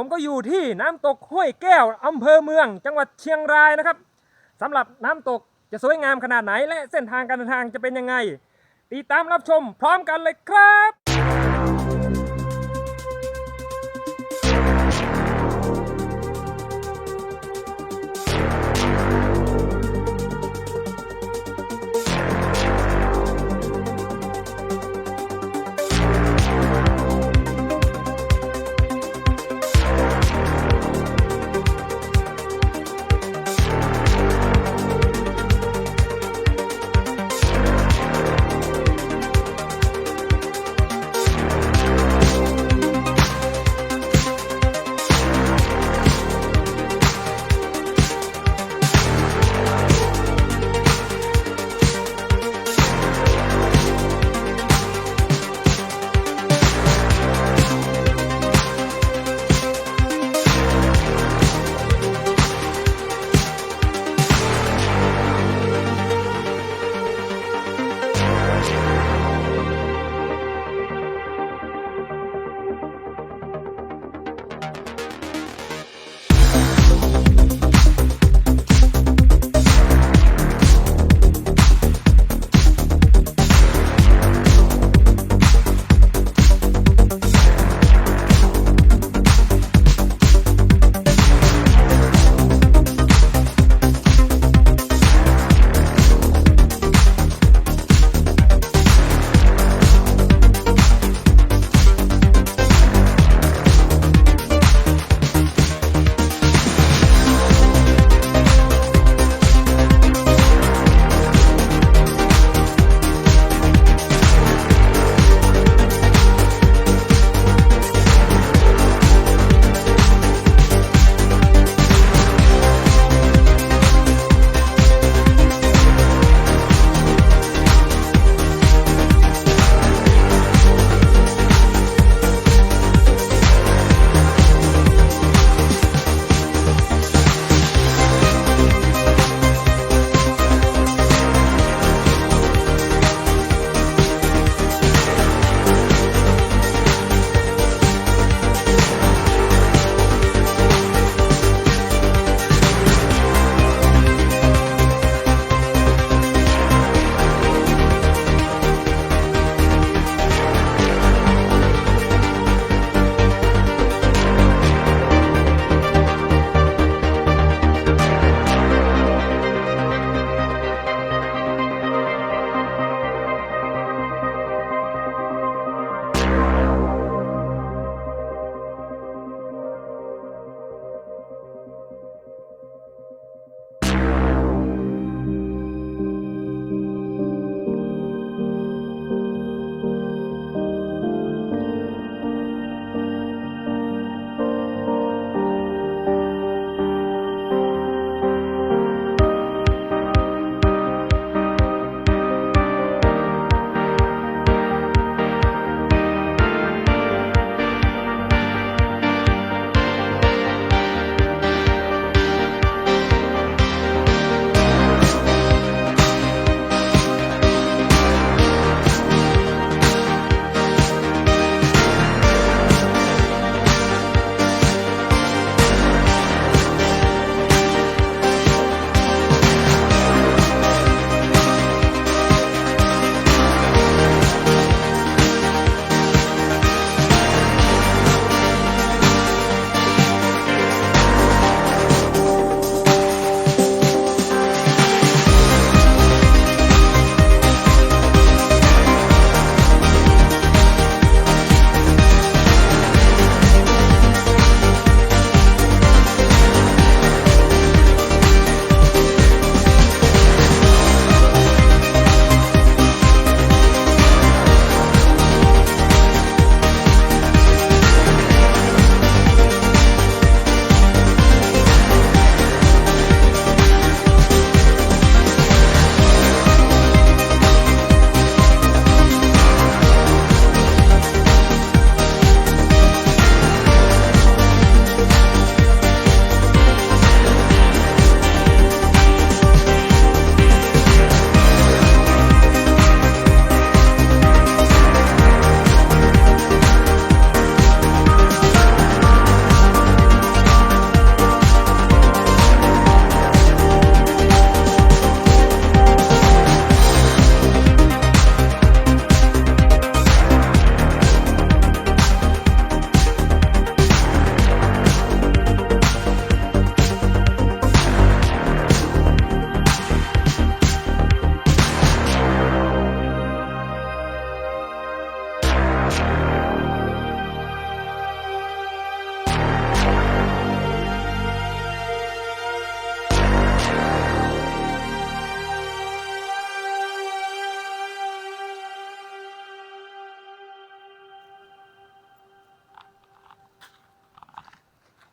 ผมก็อยู่ที่น้ำตกห้วยแก้วอำเภอเมือง จังหวัดเชียงรายนะครับสำหรับน้ำตกจะสวยงามขนาดไหน และเส้นทางการเดินทางจะเป็นยังไงติดตามรับชมพร้อมกันเลยครับ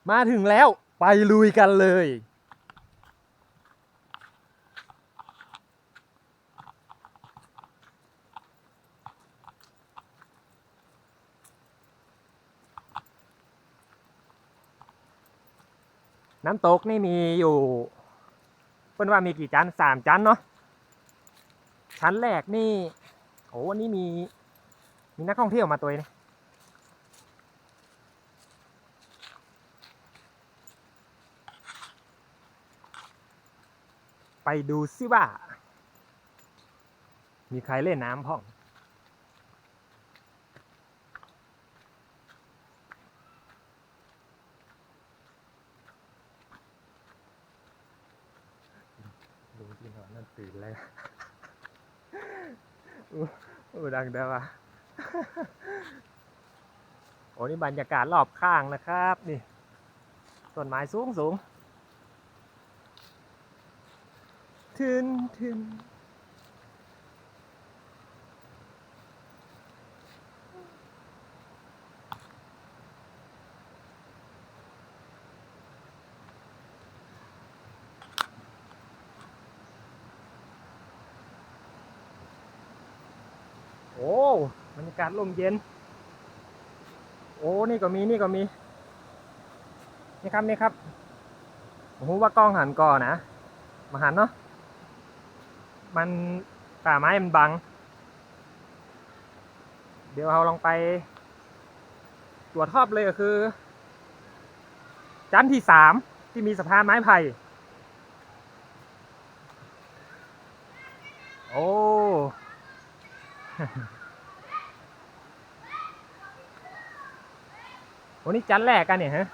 มาถึงแล้วไปลุยกันเลย น้ำตกนี่มีอยู่เพิ่อนว่ามีกี่ชั้นสามชั้นเนาะชั้นแรกนี่โอ้วันนี้มีมีนักท่องเที่ยวมาตัวนี้ ไปดูซิว่า มีใครเล่นน้ำพ่อง ดูที่นอนนั่นตื่นแล้วอู้ดังเด้อว่ะโอ้นี่บรรยากาศรอบข้างนะครับ นี่ต้นไม้สูงสูง ทึนทึนโอ้บรรยากาศลมเย็น โอ้นี่ก็มีนี่ก็มี นี่ครับนี่ครับโอ้โหว่ากล้องหันก่อนนะ มาหันเนาะ มันป่าไม้มันบัง เดี๋ยวเราลองไป ตรวจทอบเลยก็คือชั้นที่สามที่มีสะพานไม้ไผ่โอ้โอ้นี่จันแรกกันเนี่ยฮะ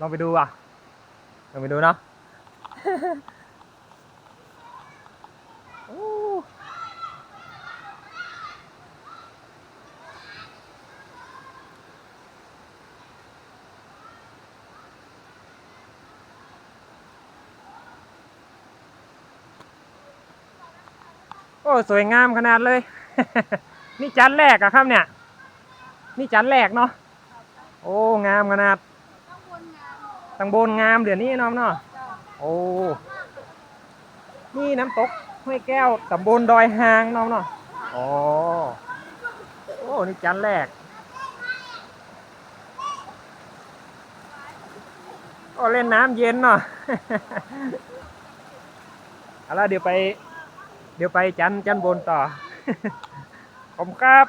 ลองไปดูอะ ลองไปดูเนาะ สวยงามขนาดเลย นี่จันแรกอะครับเนี่ย นี่จันแรกเนาะโอ้งามขนาดข้างบนงานตังบนงามเดี๋ยวนี้น้องเนาะโอ้นี่น้ำตกห้วยแก้วตำบลดอยหางน้องเนาะอ๋อโอ้นี่จันแรกก็เล่นน้ำเย็นเนาะเอาละเดี๋ยวไป เดี๋ยวไปจันจันบนต่อผมครับ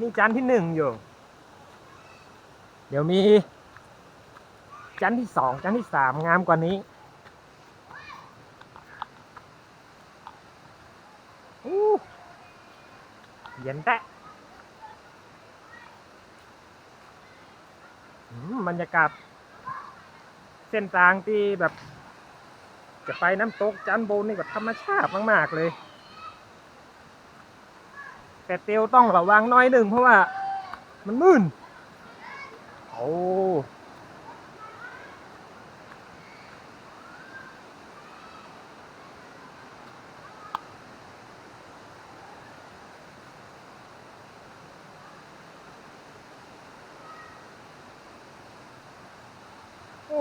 นี่จานที่หนึ่งอยู่ เดี๋ยวมีจานที่สองจานที่สามงามกว่านี้อู้เย็นแตะอืม บรรยากาศ เส้นทางที่แบบ จะไปน้ำตกจันโบนนี่ก็ธรรมชาติมาก ๆ เลย แต่เตียวต้องระวังน้อยหนึ่งเพราะว่ามันมืนโอ้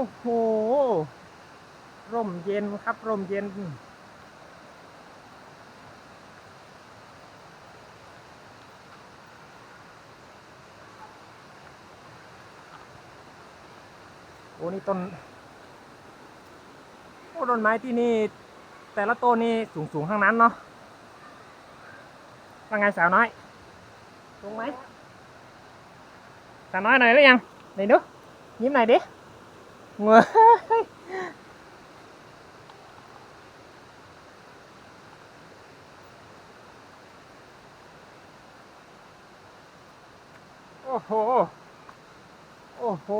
โอ้โห ร่มเย็นครับ ร่มเย็น โอ้นี่ต้น โอ้ต้นไม้ที่นี่ แต่ละต้นนี่สูงสูงๆทั้งนั้นเนาะว่าไงสาวน้อยสูงไหมสาวน้อยหน่อยหรือยังไหนดูยิ้มหน่อยดิ เงยโอ้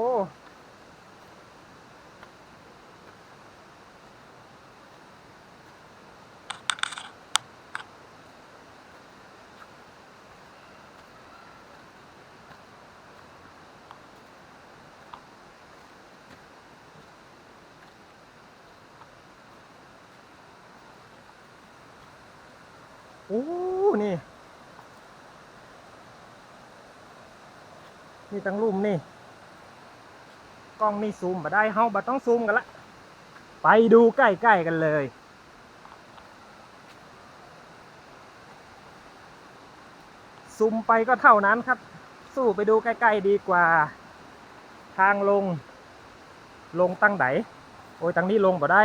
อ้นี่ นี่ตั้งลุ่มนี่ กล้องนี่ซูมมาได้เฮาบัต้องซูมกันละ ไปดูใกล้ๆกันเลย ซูมไปก็เท่านั้นครับ สู้ไปดูใกล้ๆดีกว่า ทางลง ลงตั้งไหนโอ้ยตั้งนี้ลงบ่ได้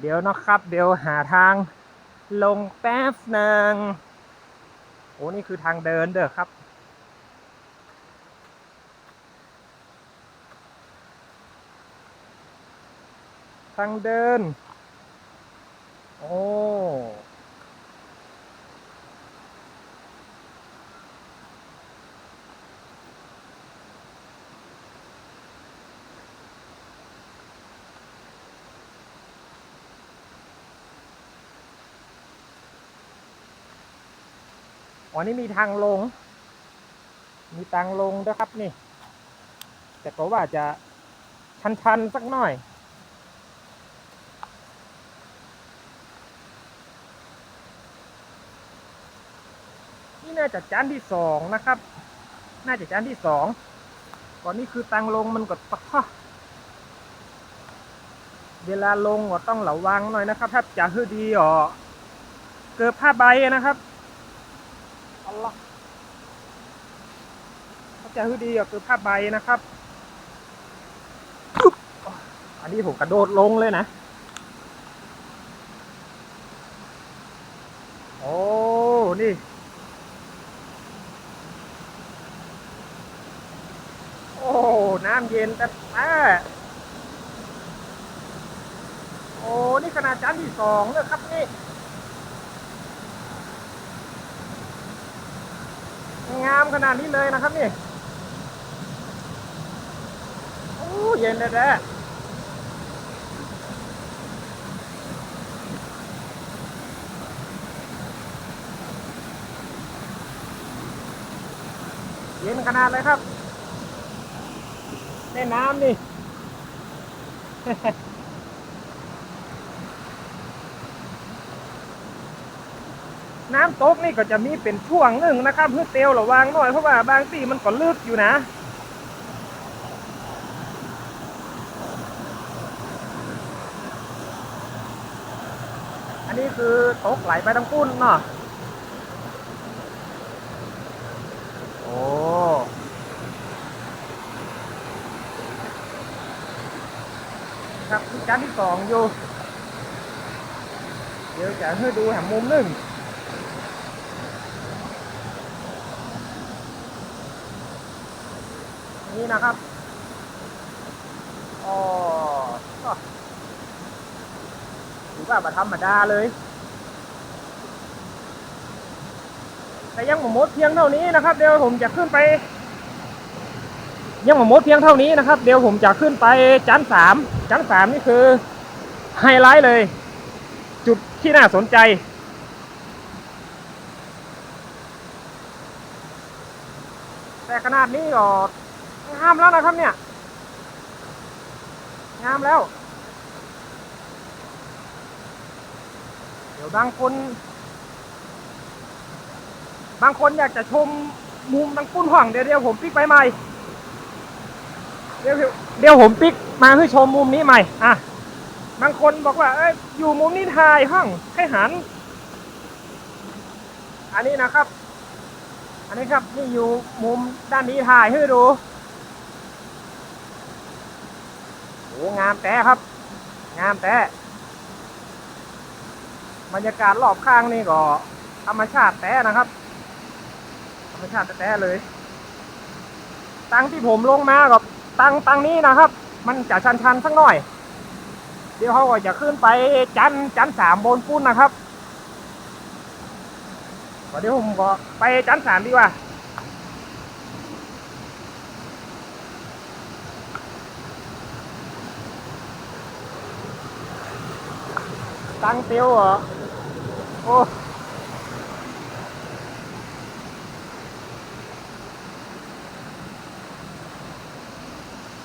เดี๋ยวนะครับ เดี๋ยวหาทาง ลงแป๊บหนึ่งโอ้นี่คือทางเดินเด้อครับ ทางเดิน โอ้ อ๋อนี่มีทางลง มีทางลงด้วยครับนี่ แต่ก็ว่าจะชันๆสักหน่อยนี่น่าจะจานที่สองนะครับ น่าจะจานที่สองก่อนนี้คือตังลงมันก็ตะเวลาลงก็ต้องระวังหน่อยนะครับ ถ้าจะฮือดีอ๋อเกิดผ้าใบนะครับ ลลอฮ์ถ้าจะฮือดีอ๋อเกิดผ้าใบนะครับ อันนี้ผมกระโดดลงเลยนะ โอ้ นี่โอ้น้ำเย็นแต่แต่โอ้ นี่ขนาดจานที่สองเลยครับนี่ งามขนาดนี้เลยนะครับนี่ โอ้เย็นเลยแด้เย็นขนาดเลยครับในน้ำนี่ น้ำตกนี่ก็จะมีเป็นช่วงหนึ่งนะครับเพื่อเตียวระวังหน่อยเพราะว่าบางทีมันก็ลึกอยู่นะ อันนี้คือตกไหลไปทั้งปุ้นเนาะโอ้ครับจานที่สองอยู่ เดี๋ยวจะให้ดูแหมมุมหนึ่ง นะครับอ๋อก็ถือว่าบัธรรมดาเลย แต่ยังหมดเพียงเท่านี้นะครับ เดี๋ยวผมจะขึ้นไป ยังหมดเพียงเท่านี้นะครับ เดี๋ยวผมจะขึ้นไปชั้นสามชั้นสามนี่คือไฮไลท์เลย จุดที่น่าสนใจแต่ขนาดนี้ก็ งามแล้วนะครับเนี่ย งามแล้ว เดี๋ยวบางคน บางคนอยากจะชมมุมตังปุ้นห่องเดี๋ยวเดี๋ยวผมปิกไปใหม่ เดี๋ยวเดี๋ยวผมปิกมาเพื่อชมมุมนี้ใหม่ อะ บางคนบอกว่าเอ้ยอยู่มุมนี้ถ่ายห้องให้หัน อันนี้นะครับ อันนี้ครับนี่อยู่มุมด้านนี้ถ่ายให้ดู โอ้งามแต่ครับ งามแต่บรรยากาศรอบข้างนี่ก็ธรรมชาติแต่นะครับ ธรรมชาติแต่เลย ตั้งที่ผมลงมากับตั้งตั้งนี้นะครับ มันจะชันๆสักหน่อย เดี๋ยวเขาก็จะขึ้นไปจันจันสามบนปุ้นนะครับก็เดี๋ยวผมก็ไปจันสามดีกว่า ตั้งเตียวเหรอ โอ้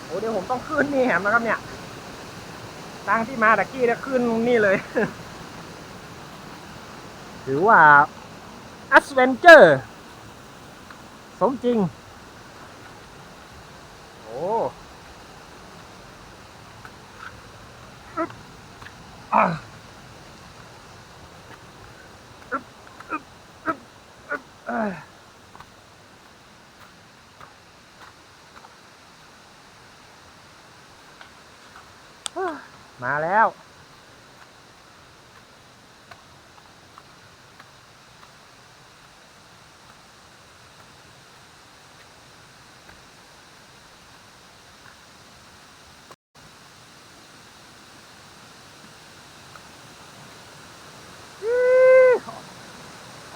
โอ้เดี๋ยวผมต้องขึ้นนี่แหมนะครับเนี่ย ตั้งที่มาตะกี้เนี่ยขึ้นนี่เลย ถือว่าอัสเวนเจอร์สมจริง โอ้อึ๊บอะอึ๊บอึ๊บอึ๊บอึ๊บเอ้ยมาแล้ว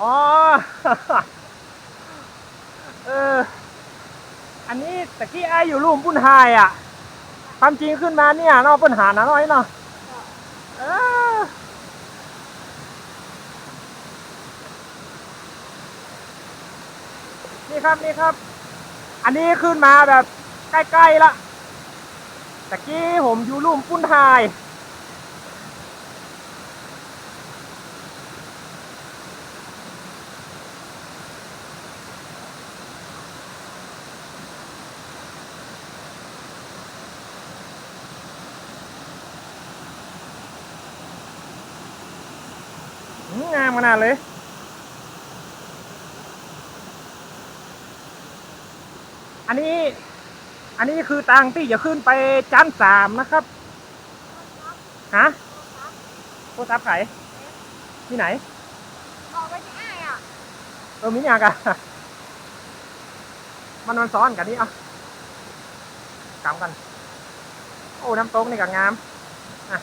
อ๋อ เออ อันนี้ตะกี้ไอยอยู่รูมปุ้นทายอะความจริงขึ้นมาเนี่ยนอกปัญหาหน่อยเนาะนี่ครับนี่ครับ อันนี้ขึ้นมาแบบใกล้ๆละตะกี้ผมอยู่รูมปุ้นหาย งามขนาดเลยอันนี้ อันนี้คือตังที่จะขึ้นไปชั้นสามนะครับ ฮะโทรศัพท์ไขที่ไหนบอกไปที่อ้ายอะ เออมิเนี่ยกันมันมันซ้อนกันนี่อะกำกัน โอ้ น้ำตกนี่ก็งาม อะ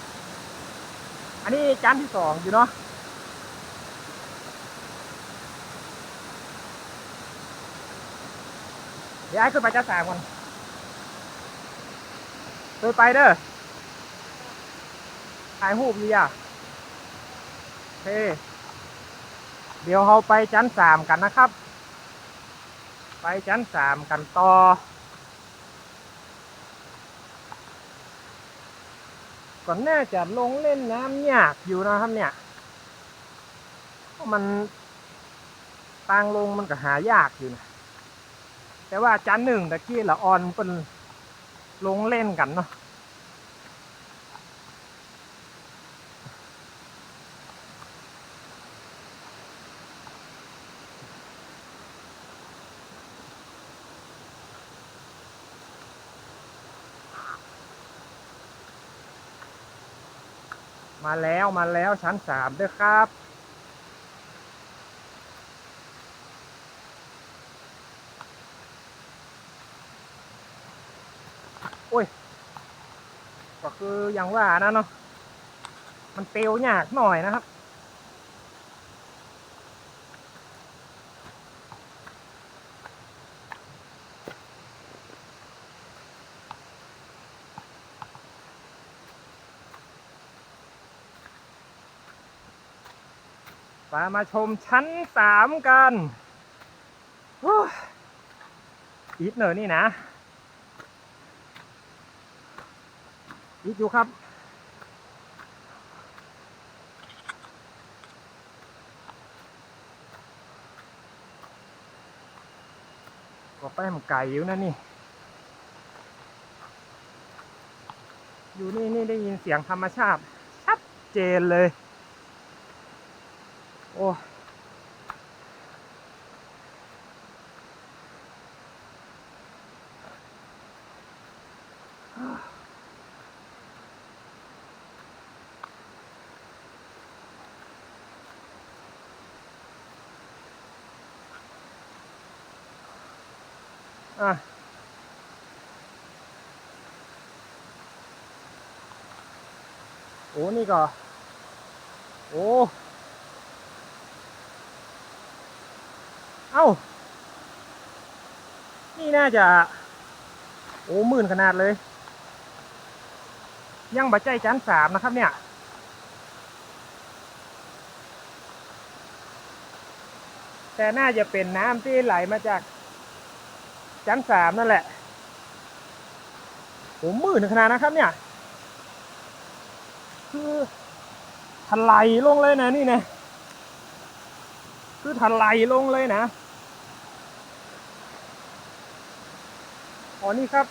อันนี้จานที่สองอยู่เนาะ ดี๋ยวไอ้ขึ้นไปจานสามก่อนเคยไปเด้อถ่ายรูปอยู่อะโอเคเดี๋ยวเราไปชั้นสามกันนะครับ ไปชั้นสามกันต่อก่อนหน้าจะลงเล่นน้ำยากอยู่นะครับเนี่ยเพราะมัน ทางลงมันก็หายากอยู่นะ แต่ว่าชั้นหนึ่งตะกี้ละออนเป็นลงเล่นกันเนาะมาแล้วมาแล้วชั้นสามด้วยครับ อ้ย ก็คืออย่างว่านะเนาะ มันเปลวยากหน่อยนะครับ มามาชมชั้นสามกันอ้ยอีทเนอร์นี่นะ อีทอยู่ครับ ก็แป้มไก่อยู่นะนี่ อยู่นี่นี่ได้ยินเสียงธรรมชาติชัดเจนเลย โอ้ โอ้นี่ก็ โอ้ เอ้า นี่น่าจะ โอ้หมื่นขนาดเลย ยังบัใจชั้นสามนะครับเนี่ย แต่น่าจะเป็นน้ำที่ไหลมาจากชั้นสามนั่นแหละโอ้หมื่นขนาดนะครับเนี่ย คือถลายลงเลยนะนี่นะ คือถลายลงเลยนะอ๋อนี่ครับ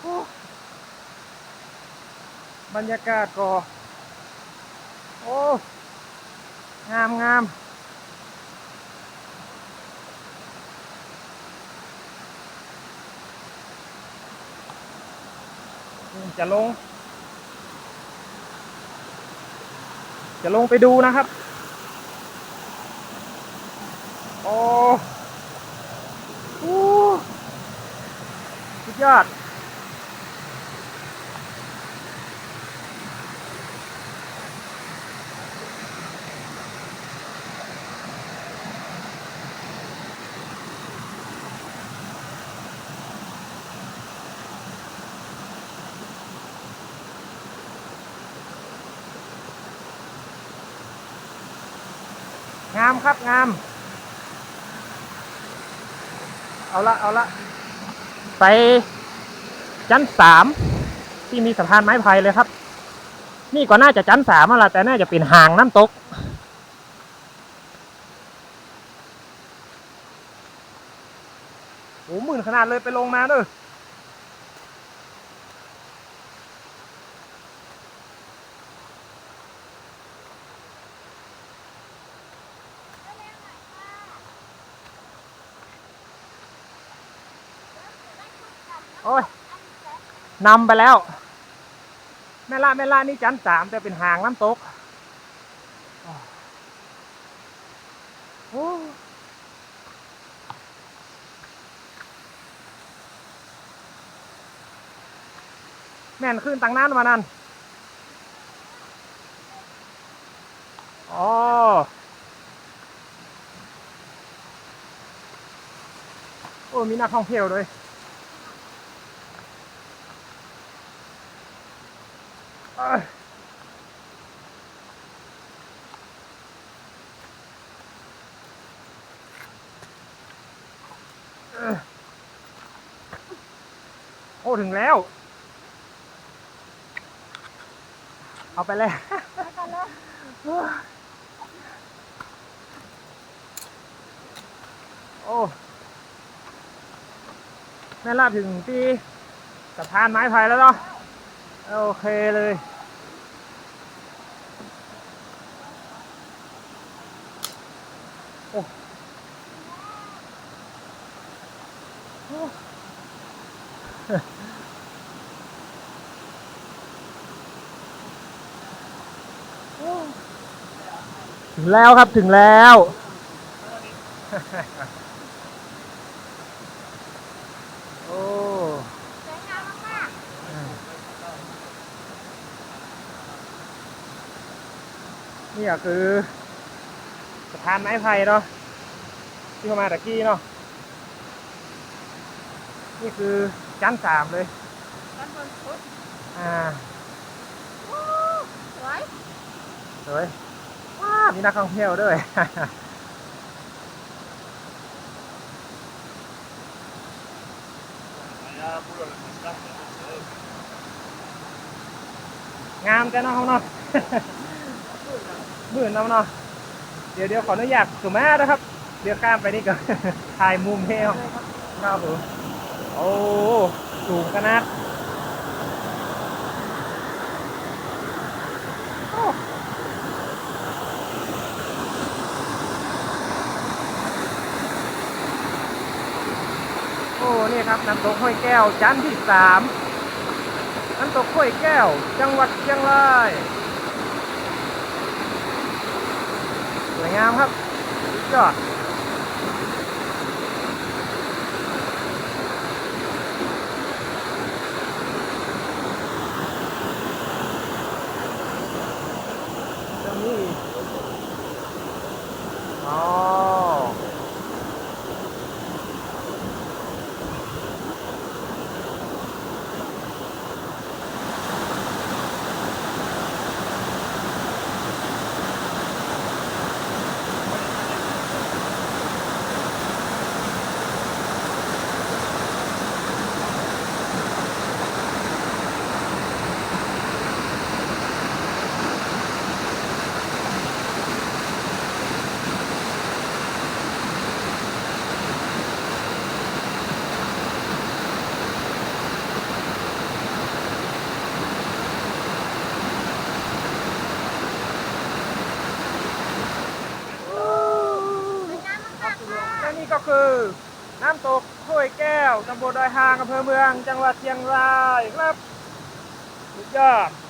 โอ้บรรยากาศก็โอ้งามงามจะลง จะลงไปดูนะครับ โอ้โหสุดยอด งามครับงาม เอาละเอาละไปชั้นสามที่มีสะพานไม้ไผ่เลยครับ นี่ก็น่าจะชั้นสามล่ะแต่น่าจะเป็นห่างน้ำตก โอ้หมื่นขนาดเลยไปลงมาเด้อ โอ้ยนำไปแล้ว แม่ละแม่ละนี่ชั้นสามแต่เป็นหางน้ำตกโอ้แม่นขึ้นตั้งนานมานั่นอ๋อโอ้มีนักท่องเที่ยวด้วย เอ้ยเอ้ยโอ้ ถึงแล้ว เอาไปเลยโอ้แม่ลาบถึงที่สะพานไม้ไผ่แล้วเนาะโอเคเลย โอ้โอ้โอ้ ถึงแล้วครับถึงแล้ว โอ้สวยงามมากนี่ก็คือสะพานไม้ไผ่เนาะที่เข้ามาตะกี้เนาะนี่คือชั้นสามเลยๆด้านบนสุดอ่าโอ้สวยสวยว้า มีนักท่องเที่ยวด้วยงามจ้ะเนาะเขาเนาะมื่นเอาเนาะเดี๋ยวเดี๋ยวขออนุญาตสุมานะครับ เดี๋ยวข้ามไปนี่ก่อนถ่ายมุมเทวครับผมโอ้สูงขนาดโอ้ นะครับน้ำตกห้วยแก้วชั้นที่สามน้ำตกห้วยแก้ว จังหวัดเชียงรายสวยงามครับสุดยอดตรงนี้อีกอ๋อ นี่ก็คือ น้ำต ยแก้วตำบลดอยหางอำเภอเมือง จังหวัดเชียงรายครับ สุดยอดสวยงา